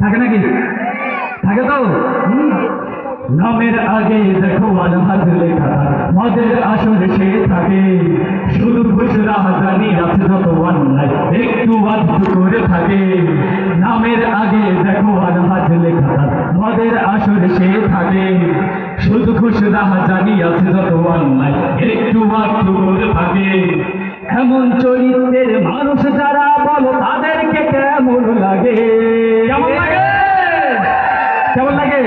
থাকে নাকি? থাকে তো? নামের আগে দেখো আলহাজ লেখা। মদের আসরে সে থাকে। শুধু খুচরা জানি আছে যত অন্যায়। একটু আধটু করে থাকে। নামের আগে দেখো আলহাজ লেখা। মদের আসরে সে থাকে। শুধু খুচরা জানি আছে যত অন্যায়। একটু আধটু করে থাকে। এমন চরিত্রের মানুষ যারা কেমন লাগে?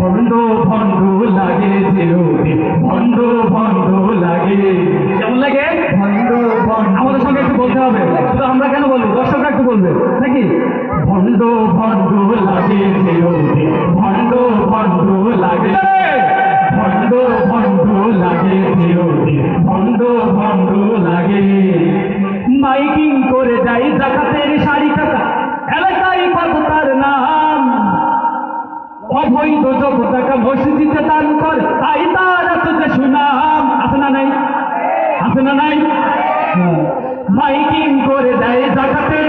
ভণ্ড ভণ্ড লাগে যেরোতে ভণ্ড ভণ্ড লাগে। কেমন লাগে? ভণ্ড আমাদের সঙ্গে একটু বলতে হবে। শুধু আমরা কেন বলব? দর্শকরা একটু বলবে। নাকি? ভণ্ড ভণ্ড লাগে যেরোতে ভণ্ড ভণ্ড লাগে। ভণ্ড ভণ্ড লাগে যেরোতে ভণ্ড ভণ্ড লাগে। মাইকিং করে দেয় জাকাতের অবৈধ যত টাকা মসজিদে দান করে। তাই তার এত যে সুনাম আছে না নাই? আছে না নাই? মাইকিং করে দেয় জাকাতের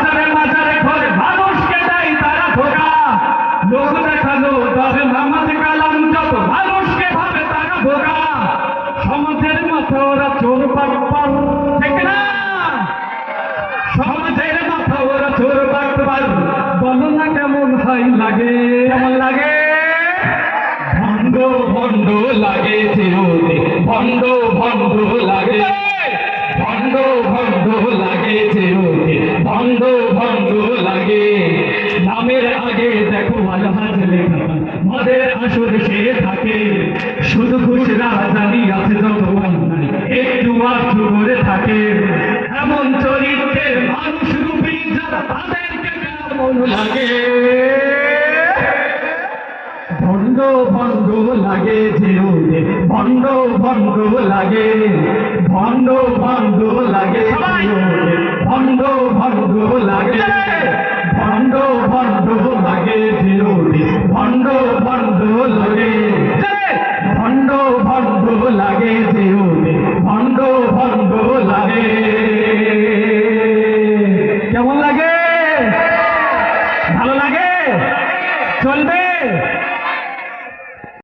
পরে মাজারে মাজারে মানুষকে দেয় তারা ধোকা লোক দেখানো তার নামাজ কালাম যত মানুষকে ভাবে তারা বোকা। সমাজের মাথা ওরা চোর বাটপার ঠিক না? সমাজের মাথা ওরা চোর বাটপার। বলো না কেমন হাই লাগে? কেমন লাগে? ভণ্ড ভণ্ড লাগে যেরোতে সে থাকে। শুধু খুচরা জানি আছে যত একটু আধটু করে থাকে। এমন চরিত্রের মানুষ রূপী কেমন লাগে? ভণ্ড ভণ্ড লাগে যেরোতে ভণ্ড ভণ্ড লাগে। ভণ্ড ভণ্ড লাগে ভণ্ড ভণ্ড লাগে। ভণ্ড লাগে যেরোতে ভণ্ড ভণ্ড লাগে। ভণ্ড ভণ্ড লাগে যেরোতে ভণ্ড ভণ্ড লাগে। কেমন লাগে? ভালো লাগে? চলবে?